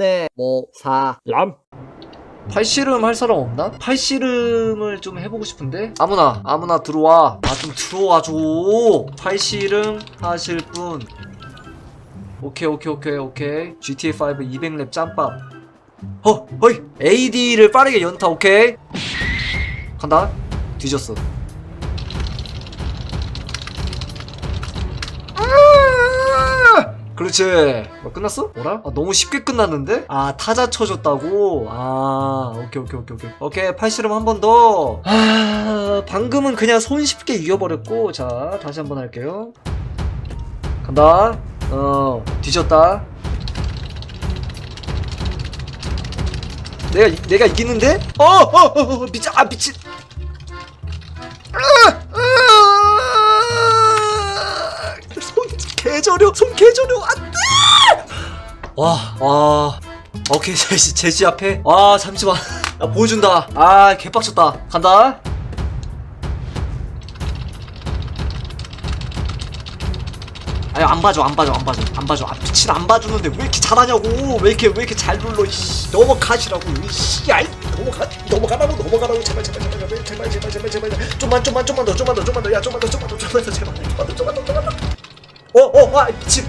네, 뭐, 사, 람. 팔씨름 할 사람 없나? 팔씨름을 좀 해보고 싶은데? 아무나 아무나 들어와. 아좀 들어와 줘. 팔씨름 하실 분. 오케이 오케이 오케이 오케이. GTA5 200렙 짬밥. 허 허이! AD를 빠르게 연타 오케이? 간다. 뒤졌어 그렇지 뭐 끝났어? 뭐라? 아, 너무 쉽게 끝났는데? 아 타자 쳐줬다고? 아 오케이 오케이 오케이 오케이 오케이 팔씨름 한 번 더 아 방금은 그냥 손쉽게 이겨버렸고 자 다시 한 번 할게요 간다 어 뒤졌다 내가 이- 내가 이기는데? 어어어 어, 어, 미친 아 미친 개저려 손 개저려 안돼! 와 와 오케이 제시 제시 앞에. 와 잠시만. 나 보여준다. 아 개빡쳤다. 간다. 아니 안 봐줘 안 봐줘 안 봐줘. 안 봐줘. 아 미친 안 봐주는데 왜 이렇게 잘하냐고. 왜 이렇게 왜 이렇게 잘 눌러 이씨. 넘어가시라고 이씨. 아이 넘어가 넘어가라고 넘어가라고. 제발 제발 제발 제발 제발 제발 제발 제발. 좀만 좀만 좀만 더 좀만 더 좀만 더야 좀만 더 좀만 더 좀만 더 제발. 좀만 더 좀만 더 어 어 아 미친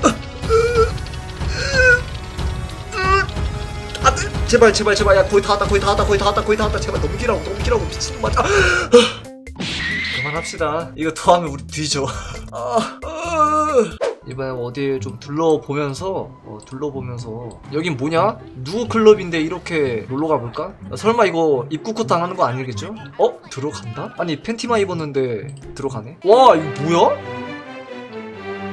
안돼 제발 제발 제발 야 거의 다 왔다 거의 다 왔다 거의 다 왔다 거의 다 왔다 제발 넘기라고 넘기라고 미친 맞아 그만합시다 이거 더 하면 우리 뒤져 아, 아. 이번에 어딜 좀 둘러보면서 어, 둘러보면서 여긴 뭐냐? 누구 클럽인데 이렇게 놀러 가볼까? 아, 설마 이거 입구 코탕 하는 거 아니겠죠? 어? 들어간다? 아니 팬티만 입었는데 들어가네? 와 이거 뭐야?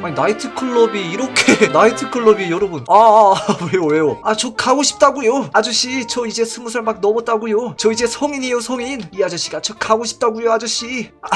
아니 나이트클럽이 이렇게 나이트클럽이 여러분. 아, 아, 아 왜요 왜요? 아 저 가고 싶다고요. 아저씨 저 이제 스무 살 막 넘었다고요. 저 이제 성인이에요 성인. 이 아저씨가 저 가고 싶다고요 아저씨. 아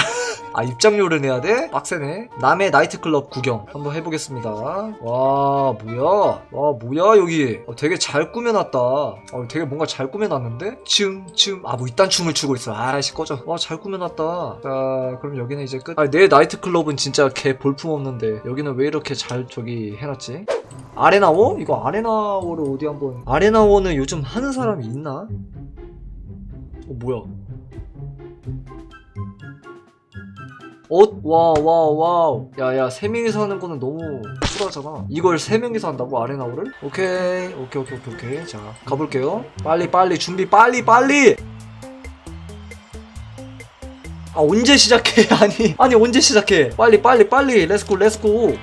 입장료를 내야 돼? 빡세네. 남의 나이트클럽 구경 한번 해보겠습니다. 와 뭐야? 와 뭐야 여기? 어, 되게 잘 꾸며놨다. 어, 되게 뭔가 잘 꾸며놨는데? 춤춤아뭐 이딴 춤을 추고 있어. 아이씨 꺼져. 와 잘 꾸며놨다. 자 그럼 여기는 이제 끝. 아, 내 나이트클럽은 진짜 개 볼품없는데 여기는 왜 이렇게 잘 저기 해놨지? 아레나워? 이거 아레나워를 어디 한번. 아레나워는 요즘 하는 사람이 있나? 어 뭐야 옷? 와, 와, 와. 야, 야, 세 명이서 하는 거는 너무 쿨하잖아. 이걸 세 명이서 한다고? 아레나우를? 오케이. 오케이, 오케이, 오케이, 오케이. 자, 가볼게요. 빨리, 빨리, 준비, 빨리, 빨리! 아, 언제 시작해? 아니, 아니, 언제 시작해? 빨리, 빨리, 빨리. 렛츠고, 렛츠고.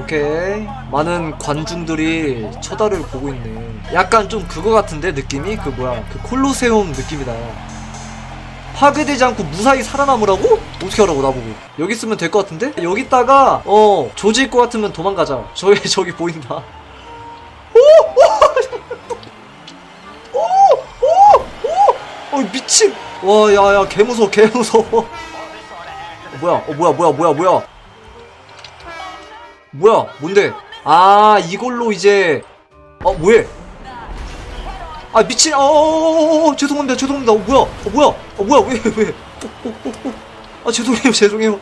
오케이. 많은 관중들이 쳐다를 보고 있네. 약간 좀 그거 같은데, 느낌이? 그 뭐야, 그 콜로세움 느낌이다. 파괴되지 않고 무사히 살아남으라고? 어떻게 하라고 나보고? 여기 있으면 될 것 같은데? 여기다가 어 조질 것 같으면 도망가자. 저기 저기 보인다. 오 오 오 오 오! 어, 미친! 와 야야 개무서워 개무서워. 어, 뭐야? 어 뭐야 뭐야 뭐야 뭐야? 뭐야? 뭔데? 아 이걸로 이제 어 뭐해 아 미친 어어어어 죄송합니다 죄송합니다 어 뭐야 어 뭐야 어 뭐야 왜왜 어, 어, 어, 어. 아 죄송해요 죄송해요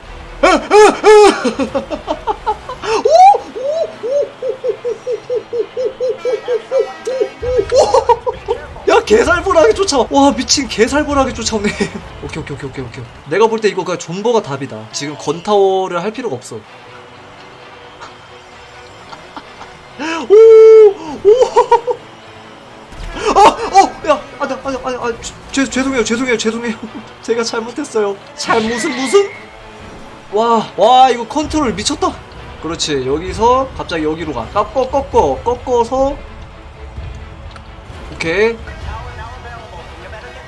야 개살벌하게 쫓아와 와 미친 개살벌하게 쫓아오네 오케이 오케이 오케이 오케이 오케이 내가 볼 때 이거 그냥 존버가 답이다 지금 건타워를 할 필요가 없어 오오 어, 야, 아니, 아니, 아니, 아니, 죄, 죄송해요, 죄송해요, 죄송해요. 제가 잘못했어요. 잘 무슨 무슨? 와, 와, 이거 컨트롤 미쳤다. 그렇지, 여기서 갑자기 여기로 가. 꺾어, 꺾어, 꺾어서. 오케이.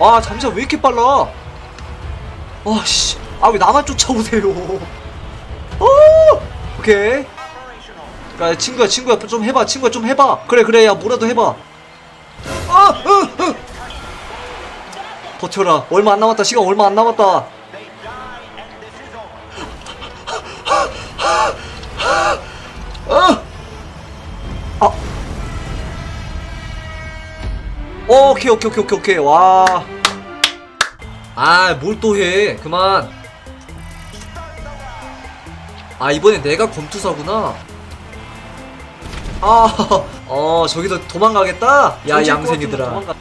아, 잠시만, 왜 이렇게 빨라? 와, 씨. 아, 왜 나만 쫓아오세요? 어! 오케이. 야, 친구야, 친구야, 좀 해봐, 친구야, 좀 해봐. 그래, 그래, 야, 뭐라도 해봐. 아, 으, 으. 버텨라. 얼마 안 남았다. 시간 얼마 안 남았다. 아. 아. 어, 오케이, 오케이, 오케이, 오케이, 오케이. 와. 아, 뭘 또 해. 그만. 아, 이번에 내가 검투사구나. 아, 어, 저기도 도망가겠다? 야, 도망가.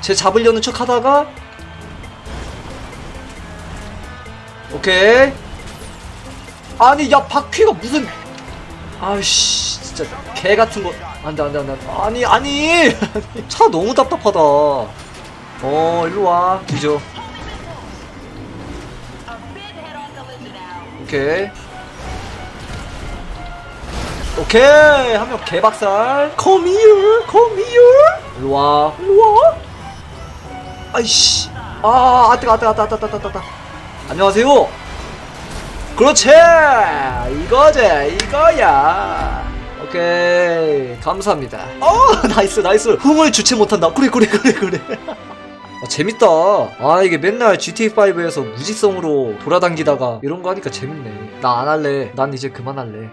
쟤 잡으려는 척 하다가. 오케이. 아니, 야, 바퀴가 무슨. 아이씨, 진짜, 개 같은 거. 안 돼, 안 돼, 안 돼. 아니, 아니! 차 너무 답답하다. 어, 일로 와. 뒤져. 오케이. 오케이 한 명 개박살. Come here Come here. 일로와. 일로와. 아이씨. 아 아뜨가 아뜨가 아뜨가 아뜨가 아뜨가 아뜨가 안녕하세요. 그렇지. 이거지 이거야. 오케이 감사합니다. 어 나이스 나이스. 흥을 주체 못한다. 그래 그래 그래 그래. 아, 재밌다. 아, 이게 맨날 GTA5에서 무지성으로 돌아다니다가 이런 거 하니까 재밌네. 나 안 할래. 난 이제 그만할래.